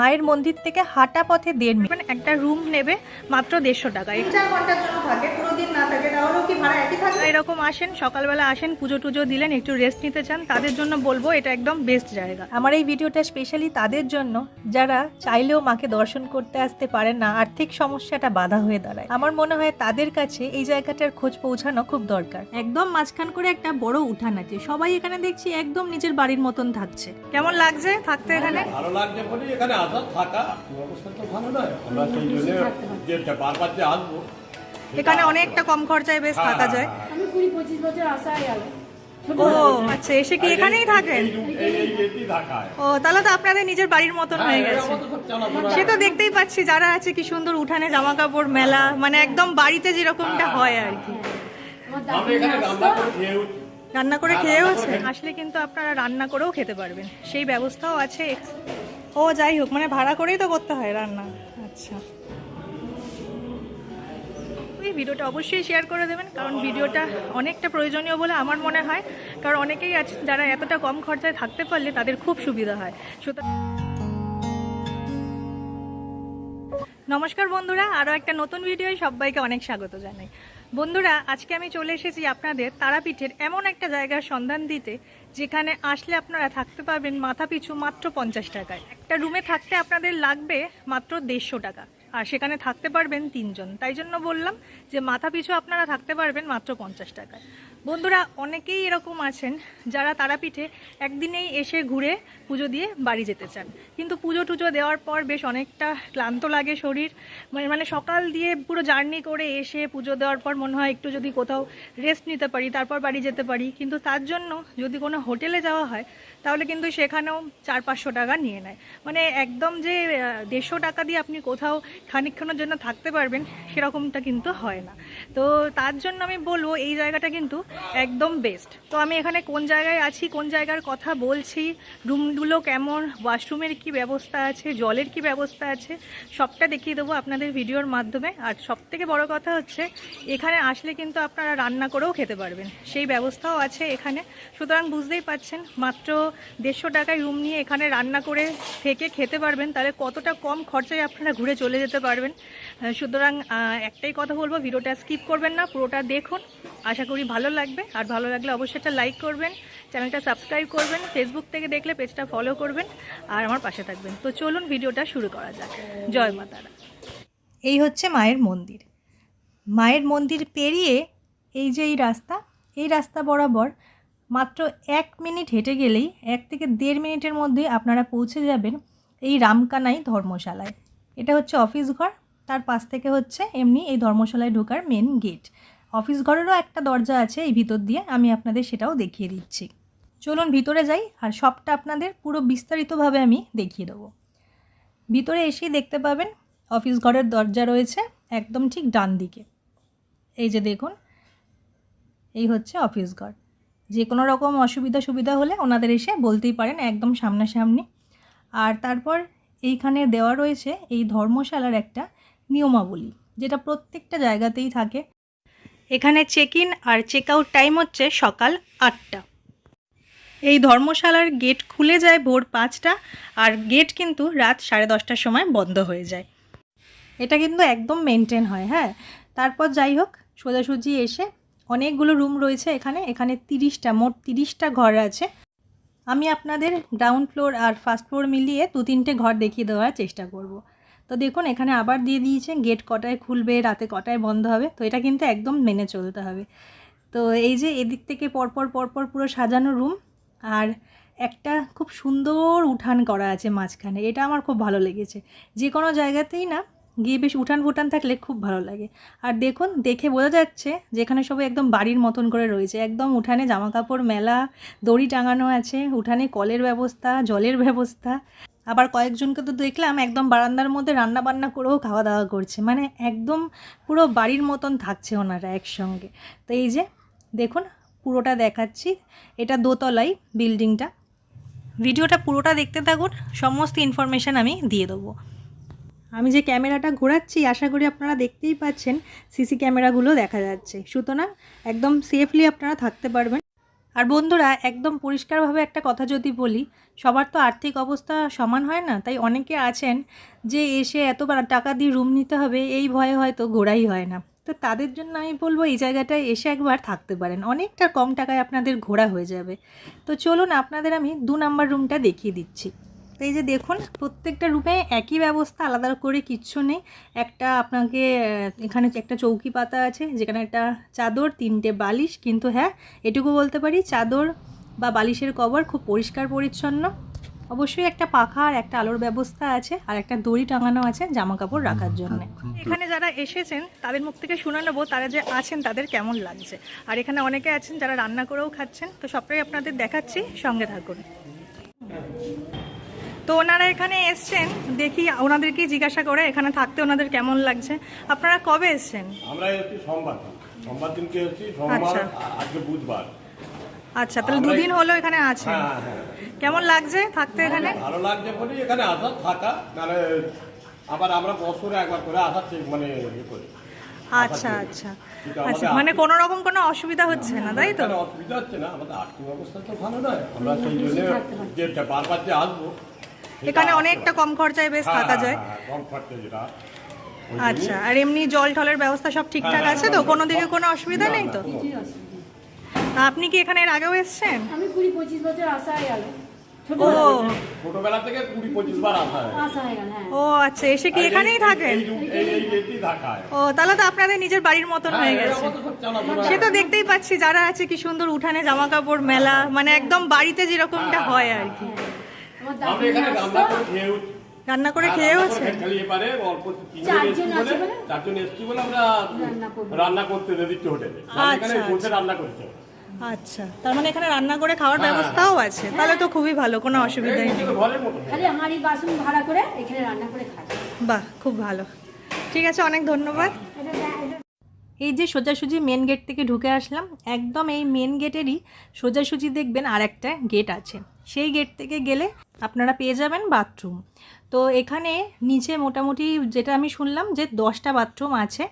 মায়ের মন্দির থেকে হাঁটা পথে দেড় মিনিট। মানে একটা রুম নেবে মাত্র দেড়শো টাকা। চার ঘণ্টার জন্য থাকে পুরো দিন না থাকে তাহলেও কি ভাড়া একই থাকে এরকম আসেন সকালবেলা আসেন পুজো টুজো দিলেন একটু রেস্ট নিতে চান তাদের জন্য বলব এটা একদম বেস্ট জায়গা। আমার এই ভিডিওটা স্পেশালি তাদের জন্য যারা চাইলেও মাকে দর্শন করতে আসতে পারেন না আর্থিক সমস্যাটা বাধা হয়ে দাঁড়ায়। আমার মনে হয় তাদের কাছে এই জায়গাটার খোঁজ পৌঁছানো খুব দরকার। একদম মাঝখান করে একটা বড় উঠান আছে সবাই এখানে দেখছি একদম নিজের বাড়ির মতন থাকছে। কেমন লাগছে থাকতে এখানে? ভালো লাগছে বলে এখানে আসা থাকা অবস্থা তো ভালো নয়। আমরা সেই জন্য যে বারবার যে আসব এখানে অনেকটা কম খরচায় বেশ থাকা যায়। আমি কুড়ি পঁচিশ বছর আসা গেল ও আচ্ছা এসে কি এখানেই থাকেন? ও তাহলে তো আপনাদের নিজের বাড়ির মতন হয়ে হ্যাঁ, গেছে। সে তো দেখতেই পাচ্ছি যারা আছে কি সুন্দর উঠানে জামা কাপড় মেলা মানে একদম বাড়িতে যেরকমটা হয় আর কি। আমার আমরা দাদি এখানে আসতো রান্না করে খেয়ে উঠি। রান্না করে হ্যাঁ, খেয়েও রান্না আসলে কিন্তু আপনারা রান্না করেও খেতে পারবেন। সেই ব্যবস্থাও আছে। ও যাই হোক মানে ভাড়া করেই তো করতে হয় রান্না। আচ্ছা। এই ভিডিওটা অবশ্যই শেয়ার করে দেবেন, কারণ ভিডিওটা অনেকটা প্রয়োজনীয় বলে আমার মনে হয়। কারণ অনেকেই আছে যারা এতটা কম খরচায় থাকতে পারলে তাদের খুব সুবিধা হয়। সুতরাং নমস্কার বন্ধুরা, আরও একটা নতুন ভিডিওয় সবাইকে অনেক স্বাগত জানাই। বন্ধুরা, আজকে আমি চলে এসেছি আপনাদের তারাপীঠের এমন একটা জায়গার সন্ধান দিতে, যেখানে আসলে আপনারা থাকতে পারবেন মাথা পিছু মাত্র পঞ্চাশ টাকায়। একটা রুমে থাকতে আপনাদের লাগবে মাত্র দেড়শো টাকা। আর সেখানে থাকতে পারবেন তিনজন। তাই জন্য বললাম যে মাথা পিছু আপনারা থাকতে পারবেন মাত্র পঞ্চাশ টাকায়। বন্ধুরা, অনেকেই এরকম আছেন যারা তারাপীঠে একদিনেই এসে ঘুরে পুজো দিয়ে বাড়ি যেতে চান। কিন্তু পুজো টুজো দেওয়ার পর বেশ অনেকটা ক্লান্ত লাগে শরীর। মানে মানে সকাল দিয়ে পুরো জার্নি করে এসে পুজো দেওয়ার পর মনে হয় একটু যদি কোথাও রেস্ট নিতে পারি, তারপর বাড়ি যেতে পারি। কিন্তু তার জন্য যদি কোনো হোটেলে যাওয়া হয় তাহলে কিন্তু সেখানেও চার পাঁচশো টাকা নিয়ে নেয়। মানে একদম যে দেড়শো টাকা দিয়ে আপনি কোথাও খানিকক্ষণের জন্য থাকতে পারবেন, সেরকমটা কিন্তু হয় না। তো তার জন্য আমি বলব, এই জায়গাটা কিন্তু একদম বেস্ট তো আমি এখানে কোন জায়গায় আছি, কোন জায়গার কথা বলছি রুমগুলো কেমন ওয়াশরুমের কি ব্যবস্থা আছে, জলের কি ব্যবস্থা আছে, সবটা দেখিয়ে দেবো আপনাদের ভিডিওর মাধ্যমে। আর সব থেকে বড় কথা হচ্ছে, এখানে আসলে কিন্তু আপনারা রান্না করেও খেতে পারবেন। সেই ব্যবস্থাও আছে এখানে। সুতরাং বুঝতেই পাচ্ছেন মাত্র দেড়শো টাকায় রুম নিয়ে এখানে রান্না করে থেকে খেতে পারবেন। তাহলে কতটা কম খরচায় আপনারা ঘুরে চলে যেতে পারবেন। সুতরাং একটাই কথা বলব, ভিডিওটা স্কিপ করবেন না, পুরোটা দেখুন। আশা করি ভালো লাগবে। আর ভালো লাগলে অবশ্যই একটা লাইক করবেন চ্যানেলটা সাবস্ক্রাইব করবেন ফেসবুক থেকে দেখলে পেজটা ফলো করবেন, আর আমার পাশে থাকবেন। তো চলুন ভিডিওটা শুরু করা যাক। জয় মা তারা। এই হচ্ছে মায়ের মন্দির। মায়ের মন্দির পেরিয়ে এই যে এই রাস্তা এই রাস্তা বরাবর মাত্র এক মিনিট হেঁটে গেলেই এক থেকে দেড় মিনিটের মধ্যে আপনারা পৌঁছে যাবেন এই রামকানাই ধর্মশালায়। এটা হচ্ছে অফিস ঘর, তার পাশ থেকে হচ্ছে এমনি এই ধর্মশালায় ঢোকার মেন গেট অফিস ঘরেরও একটা দরজা আছে এই ভিতর দিয়ে, আমি আপনাদের সেটাও দেখিয়ে দিচ্ছি। চলুন ভিতরে যাই, আর সবটা আপনাদের পুরো বিস্তারিতভাবে আমি দেখিয়ে দেবো। ভিতরে এসেই দেখতে পাবেন, অফিস ঘরের দরজা রয়েছে একদম ঠিক ডান দিকে এই যে দেখুন, এই হচ্ছে অফিস ঘর। যে কোনো রকম অসুবিধা সুবিধা হলে ওনাদের এসে বলতেই পারেন একদম সামনাসামনি। আর তারপর এইখানে দেওয়া রয়েছে এই ধর্মশালার একটা নিয়মাবলী, যেটা প্রত্যেকটা জায়গাতেই থাকে। এখানে চেক ইন আর চেক আউট টাইম হচ্ছে সকাল আটটা। এই ধর্মশালার গেট খুলে যায় ভোর পাঁচটা আর গেট কিন্তু রাত সাড়ে দশটার সময় বন্ধ হয়ে যায়। এটা কিন্তু একদম মেনটেন হয় হ্যাঁ। তারপর যাই হোক, সোজাসুজি এসে অনেকগুলো রুম রয়েছে এখানে। এখানে তিরিশটা, মোট তিরিশটা ঘর আছে। আমি আপনাদের গ্রাউন্ড ফ্লোর আর ফার্স্ট ফ্লোর মিলিয়ে দু তিনটে ঘর দেখিয়ে দেওয়ার চেষ্টা করব। তো দেখুন, এখানে আবার দিয়ে দিয়েছে গেট কটায় খুলবে, রাতে কটায় বন্ধ হবে, তো এটা কিন্তু একদম মেনে চলতে হবে। তো এই যে এদিক থেকে পরপর পরপর পুরো সাজানো রুম আর একটা খুব সুন্দর উঠান করা আছে মাঝখানে, এটা আমার খুব ভালো লেগেছে। যে কোনো জায়গাতেই না গিয়ে বেশ উঠান ফুটান থাকলে খুব ভালো লাগে। আর দেখুন, দেখে বোঝা যাচ্ছে যেখানে সবাই একদম বাড়ির মতন করে রয়েছে। একদম উঠানে জামা কাপড় মেলা, দড়ি টাঙানো আছে, উঠানে কলের ব্যবস্থা, জলের ব্যবস্থা। আবার কয়েকজনকে তো দেখলাম একদম বারান্দার মধ্যে রান্না বান্না করেও খাওয়া দাওয়া করছে। মানে একদম পুরো বাড়ির মতন থাকছে ওনারা একসঙ্গে। তো এই যে, দেখুন, পুরোটা দেখাচ্ছি। এটা দোতলাই বিল্ডিংটা। ভিডিওটা পুরোটা দেখতে থাকুন। সমস্ত ইনফরমেশান আমি দিয়ে দেবো। আমি যে ক্যামেরাটা ঘোরাচ্ছি, আশা করি আপনারা দেখতেই পাচ্ছেন, সিসি ক্যামেরাগুলো দেখা যাচ্ছে। সুতরাং একদম সেফলি আপনারা থাকতে পারবেন। আর বন্ধুরা, একদম পরিষ্কারভাবে একটা কথা যদি বলি, সবার তো আর্থিক অবস্থা সমান হয় না, তাই অনেকে আছেন যে এসে এত টাকা দিয়ে রুম নিতে হবে, এই ভয়ে হয়তো ঘোরাই হয় না। তো তাদের জন্য আমি বলব, এই জায়গাটায় এসে একবার থাকতে পারেন। অনেকটা কম টাকায় আপনাদের ঘোরা হয়ে যাবে। তো চলুন, আপনাদের আমি দু নাম্বার রুমটা দেখিয়ে দিচ্ছি। তো এই যে দেখুন, প্রত্যেকটা রুমে একই ব্যবস্থা, আলাদা করে কিচ্ছু নেই। একটা আপনাকে এখানে একটা চৌকি পাতা আছে, যেখানে একটা চাদর, তিনটে বালিশ। কিন্তু হ্যাঁ এটুকু বলতে পারি, চাদর বা বালিশের কভার খুব পরিষ্কার পরিচ্ছন্ন। অবশ্যই একটা পাখা আর একটা আলোর ব্যবস্থা আছে, আর একটা দড়ি টাঙানো আছে জামা কাপড় রাখার জন্য। এখানে যারা এসেছেন, তাদের মুখ থেকে শুনে নেব, তারা যে আছেন, তাদের কেমন লাগছে। আর এখানে অনেকে আছেন, যারা রান্না করেও খাচ্ছেন। তো সবটাই আপনাদের দেখাচ্ছি, সঙ্গে থাকুন। তো ওনারা এখানে এসছেন দেখি ওনাদেরকে জিজ্ঞাসা করে এখানে থাকতে ওনাদের কেমন লাগছে। আপনারা কবে এসছেন? আমরা এসেছি সোমবার দিন। সোমবার দিনকে এসেছি সোমবার আচ্ছা। আজকে বুধবার। আচ্ছা তাহলে দুদিন হলো এখানে আছেন। হ্যাঁ হ্যাঁ। কেমন লাগছে থাকতে এখানে? ভালো লাগছে বলি এখানে আসা থাকা মানে আবার আমরা বছরে একবার করে আসার চেক মানে ইয়ে আচ্ছা আচ্ছা। আচ্ছা মানে কোনো রকম কোনো অসুবিধা হচ্ছে না তাই তো? অসুবিধা হচ্ছে না আমাদের আর্থিক অবস্থা তো ভালো নয়। আমরা সেই জন্য যে বারবার যে আসব এখানে অনেকটা কম খরচায় বেশ হ্যাঁ, থাকা হ্যাঁ, যায়। হ্যাঁ, কম খরচে যেটা। আচ্ছা আর এমনি জল টলের ব্যবস্থা সব ঠিকঠাক আছে তো? কোনো দিকে কোনো অসুবিধা নেই তো? আপনি কি এখানে এর আগেও এসছেন? আমি কুড়ি পঁচিশ বছর আসা হয়ে গেল। ও। ছোটবেলা থেকে কুড়ি পঁচিশ বার আসা হয় আসা হয়ে গেল হ্যাঁ। ও আচ্ছা এসে কি এখানেই থাকেন? ও তাহলে তো আপনাদের নিজের বাড়ির মতন হ্যাঁ, গেছে। সে তো দেখতেই পাচ্ছি যারা আছে কি সুন্দর উঠানে জামা কাপড় মেলা মানে একদম বাড়িতে যেরকমটা হয় আর কি। আমার আমরা এখানে রান্না করে খেয়ে উঠি। রান্না করে হ্যাঁ, খেয়েও রান্না করে আছেন খালি এবারে অল্প চারজন এসছি আছে বলে, বলে? চারজন এসছি বলে আমরা রান্না করতে দিচ্ছি হোটেলে এখানে আচ্ছা, বসে আচ্ছা। রান্না করতে আচ্ছা তার মানে এখানে রান্না করে খাওয়ার হ্যাঁ। ব্যবস্থাও আছে। তাহলে তো খুবই ভালো কোনো নেই। বাসন ভাড়া করে এখানে রান্না করে খাই। বাহ খুব ভালো। ঠিক আছে অনেক ধন্যবাদ। এই যে সোজাসুজি মেন গেট থেকে ঢুকে আসলাম একদম এই মেন গেটেরই সোজাসুজি দেখবেন আর একটা গেট আছে। সেই গেট থেকে গেলে আপনারা পেয়ে যাবেন বাথরুম তো এখানে নিচে মোটামুটি যেটা আমি শুনলাম যে দশটা বাথরুম আছে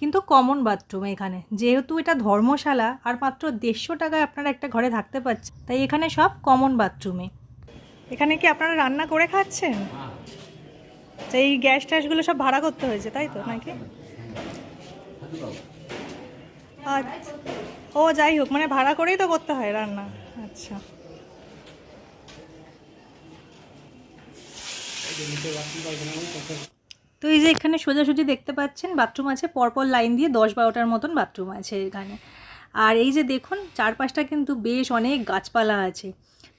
কিন্তু কমন বাথরুম এখানে। যেহেতু এটা ধর্মশালা আর মাত্র দেড়শো টাকায় আপনারা একটা ঘরে থাকতে পারছেন তাই এখানে সব কমন বাথরুমে এখানে কি আপনারা রান্না করে খাচ্ছেন? এই গ্যাস ট্যাসগুলো সব ভাড়া করতে হয়েছে তাই তো নাকি? আচ্ছা ও, যাই হোক মানে ভাড়া করেই তো করতে হয় রান্না। আচ্ছা। তো এই যে এখানে সোজাসুজি দেখতে পাচ্ছেন, বাথরুম আছে, পরপর লাইন দিয়ে দশ বারোটার মতন বাথরুম আছে এখানে। আর এই যে দেখুন, চারপাশটা কিন্তু বেশ অনেক গাছপালা আছে।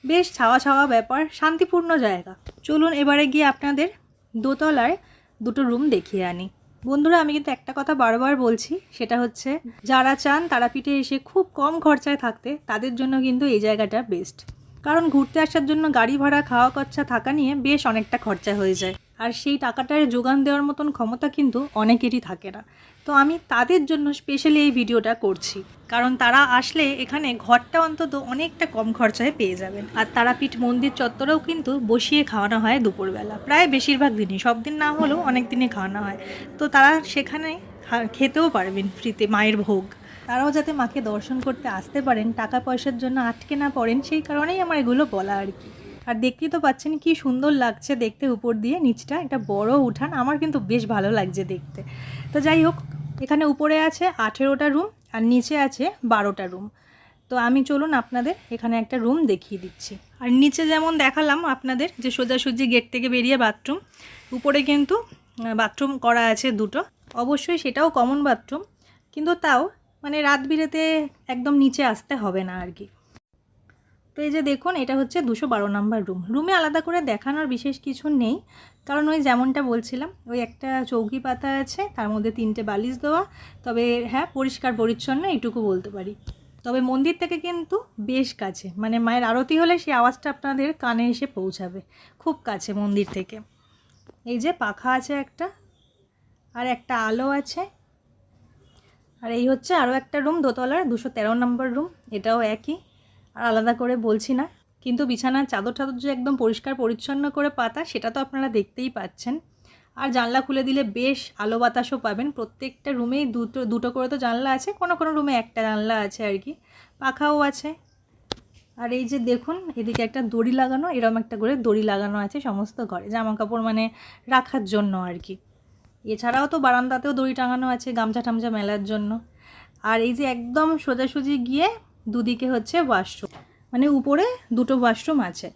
বেশ ছাওয়া ছাওয়া ব্যাপার, শান্তিপূর্ণ জায়গা। চলুন এবারে গিয়ে আপনাদের দোতলায় দুটো রুম দেখিয়ে আনি। বন্ধুরা, আমি কিন্তু একটা কথা বারবার বলছি, সেটা হচ্ছে যারা চান তারাপীঠে এসে খুব কম খরচায় থাকতে তাদের জন্য কিন্তু এই জায়গাটা বেস্ট কারণ ঘুরতে আসার জন্য গাড়ি ভাড়া, খাওয়া খরচা থাকা নিয়ে বেশ অনেকটা খরচা হয়ে যায়। আর সেই টাকাটার যোগান দেওয়ার মতন ক্ষমতা কিন্তু অনেকেরই থাকে না। তো আমি তাদের জন্য স্পেশালি এই ভিডিওটা করছি। কারণ তারা আসলে এখানে ঘরটা অন্তত অনেকটা কম খরচায় পেয়ে যাবেন। আর তারাপীঠ মন্দির চত্বরেও কিন্তু বসিয়ে খাওয়ানো হয় দুপুরবেলা। প্রায় বেশিরভাগ দিনই। সব দিন না হলেও অনেক দিনে খাওয়ানো হয়। তো তারা সেখানে খেতেও পারবেন ফ্রিতে মায়ের ভোগ। তারাও যাতে মাকে দর্শন করতে আসতে পারেন, টাকা পয়সার জন্য আটকে না পড়েন, সেই কারণেই আমার এগুলো বলা আর কি। আর দেখতেই তো পাচ্ছেন কি সুন্দর লাগছে দেখতে উপর দিয়ে। নিচটা একটা বড় উঠান। আমার কিন্তু বেশ ভালো লাগছে দেখতে। তো যাই হোক এখানে উপরে আছে আঠেরোটা রুম আর নিচে আছে বারোটা রুম তো আমি চলুন আপনাদের এখানে একটা রুম দেখিয়ে দিচ্ছি। আর নিচে যেমন দেখালাম আপনাদের যে সোজাসুজি গেট থেকে বেরিয়ে বাথরুম উপরে কিন্তু বাথরুম করা আছে দুটো। অবশ্যই সেটাও কমন বাথরুম কিন্তু তাও মানে রাত বিরেতে একদম নিচে আসতে হবে না আর কি। তো এই যে দেখুন, এটা হচ্ছে দুশো বারো নাম্বার রুম রুমে আলাদা করে দেখানোর বিশেষ কিছু নেই। কারণ ওই যেমনটা বলছিলাম, ওই একটা চৌকি পাতা আছে, তার মধ্যে তিনটে বালিশ দেওয়া। তবে হ্যাঁ পরিষ্কার, পরিচ্ছন্ন, এইটুকু বলতে পারি। তবে মন্দির থেকে কিন্তু বেশ কাছে মানে মায়ের আরতি হলে সেই আওয়াজটা আপনাদের কানে এসে পৌঁছাবে, খুব কাছে মন্দির থেকে। এই যে পাখা আছে একটা, আর একটা আলো আছে। আর এই হচ্ছে আরও একটা রুম, দোতলার, দুশো তেরো নম্বর রুম, এটাও একই। আর আলাদা করে বলছি না কিন্তু বিছানার চাদর টাদর যে একদম পরিষ্কার পরিচ্ছন্ন করে পাতা, সেটা তো আপনারা দেখতেই পাচ্ছেন। আর জানলা খুলে দিলে বেশ আলো বাতাসও পাবেন। প্রত্যেকটা রুমেই দুটো দুটো করে তো জানলা আছে, কোনো কোনো রুমে একটা জানলা আছে আর কি। পাখাও আছে। আর এই যে দেখুন, এদিকে একটা দড়ি লাগানো এরকম একটা করে দড়ি লাগানো আছে সমস্ত ঘরে জামা কাপড় মানে রাখার জন্য আর কি। এছাড়াও তো বারান্দাতেও দড়ি টাঙানো আছে গামছা টামছা মেলার জন্য। আর এই যে একদম সোজাসুজি গিয়ে দুদিকে হচ্ছে ওয়াশরুম মানে উপরে দুটো ওয়াশরুম আছে।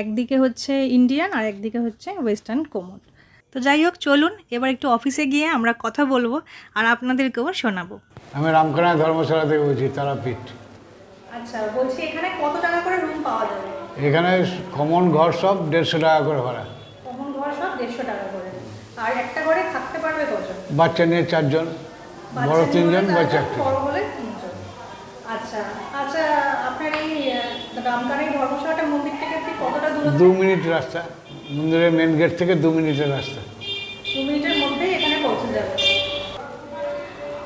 একদিকে হচ্ছে ইন্ডিয়ান আর একদিকে হচ্ছে ওয়েস্টার্ন কোমোড তো যাই হোক চলুন এবার একটু অফিসে গিয়ে আমরা কথা বলব আর আপনাদেরকেও শোনাবো। আমি রামকানা ধর্মশালা থেকে বলছি তারাপীঠ। আচ্ছা বলছি এখানে কত টাকা করে রুম পাওয়া যাবে? এখানে কমন ঘর সব দেড়শো টাকা করে ভাড়া। কমন ঘর সব দেড়শো টাকা করে। আর একটা ঘরে থাকতে পারবে কজন? বাচ্চা নিয়ে চারজন বড় তিনজন বাচ্চা বড় হলে তিনজন। আচ্ছা আচ্ছা আপনার এই রামকানের ধর্মশালাটা মন্দির থেকে ঠিক কতটা দূর দু মিনিট রাস্তা। মন্দিরের মেন গেট থেকে দু মিনিটের রাস্তা। দু মিনিটের মধ্যেই এখানে পৌঁছে যাবে।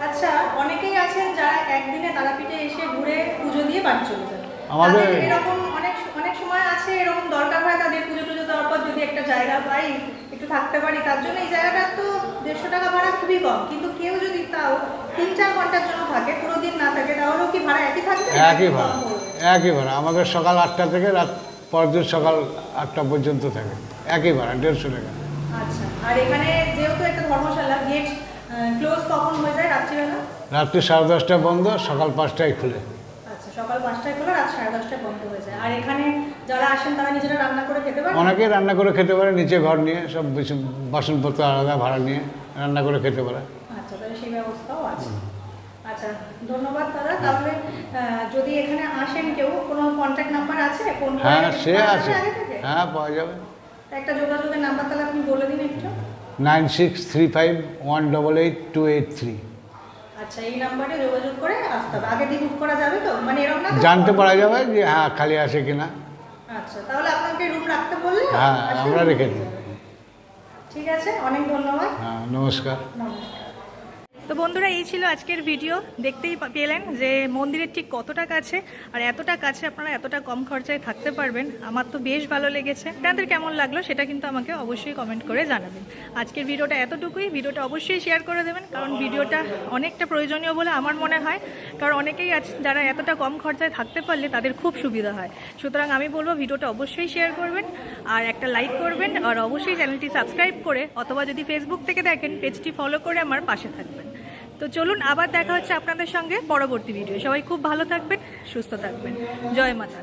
আচ্ছা অনেকেই আছেন যারা একদিনে তারাপীঠে এসে ঘুরে পুজো দিয়ে বাড়ি চলে যান। আমাদের- এরকম অনেক অনেক সময় আছে এরকম দরকার হয় তাদের পুজো টুজো দেওয়ার পর যদি একটা জায়গা পাই একটু থাকতে পারি তার জন্য এই জায়গাটা তো দেড়শো টাকা ভাড়া খুবই কম। কিন্তু কেউ যদি তাও তিন চার ঘণ্টার জন্য থাকে পুরো দিন না থাকে তাহলেও কি ভাড়া একই থাকবে? একই ভাড়া? একই ভাড়া আমাদের সকাল আটটা থেকে রাত পরদিন সকাল আটটা পর্যন্ত থাকে। একই ভাড়া দেড়শো টাকা। আচ্ছা রাত্রি সাড়ে দশটায় বন্ধ সকাল পাঁচটায় খুলে। আচ্ছা সকাল পাঁচটায় খোলা রাত সাড়ে দশটায় বন্ধ হয়ে যায়। আর এখানে যারা আসেন তারা নিজেরা রান্না করে খেতে পারে অনেকেই রান্না করে খেতে পারে নিচে ঘর নিয়ে সব বাসনপত্র আলাদা ভাড়া নিয়ে রান্না করে খেতে পারে। আচ্ছা তাহলে সেই ব্যবস্থাও আছে। আচ্ছা ধন্যবাদ দাদা। তাহলে যদি এখানে আসেন কেউ কোনো কন্ট্যাক্ট নাম্বার আছে? ফোন হ্যাঁ সে আছে? হ্যাঁ পাওয়া যাবে। একটা যোগাযোগের নাম্বার তাহলে আপনি বলে দিন একটু। Nine six three five one double eight two eight three. আচ্ছা এই নাম্বারে যোগাযোগ করে আসতে হবে। আগে দিয়ে বুক করা যাবে তো? মানে এরকম না জানতে পারা যাবে যে হ্যাঁ খালি আছে কিনা। আচ্ছা তাহলে আপনাকে রুম রাখতে বললে হ্যাঁ, আমরা রেখে দিই। ঠিক আছে অনেক ধন্যবাদ। হ্যাঁ নমস্কার। নমস্কার। তো বন্ধুরা, এই ছিল আজকের ভিডিও। দেখতেই পেলেন যে মন্দিরের ঠিক কতটা কাছে আর এতটা কাছে আপনারা এতটা কম খরচায় থাকতে পারবেন। আমার তো বেশ ভালো লেগেছে। আপনাদের কেমন লাগল সেটা কিন্তু আমাকে অবশ্যই কমেন্ট করে জানাবেন। আজকের ভিডিওটা এতটুকুই। ভিডিওটা অবশ্যই শেয়ার করে দেবেন, কারণ ভিডিওটা অনেকটা প্রয়োজনীয় বলে আমার মনে হয়। কারণ অনেকেই আছে যারা এতটা কম খরচায় থাকতে পারলে তাদের খুব সুবিধা হয়। সুতরাং আমি বলব, ভিডিওটা অবশ্যই শেয়ার করবেন আর একটা লাইক করবেন। আর অবশ্যই চ্যানেলটি সাবস্ক্রাইব করে, অথবা যদি ফেসবুক থেকে দেখেন পেজটি ফলো করে আমার পাশে থাকবেন। তো চলুন আবার দেখা হচ্ছে আপনাদের সঙ্গে পরবর্তী ভিডিও সবাই খুব ভালো থাকবেন, সুস্থ থাকবেন। জয় মাতা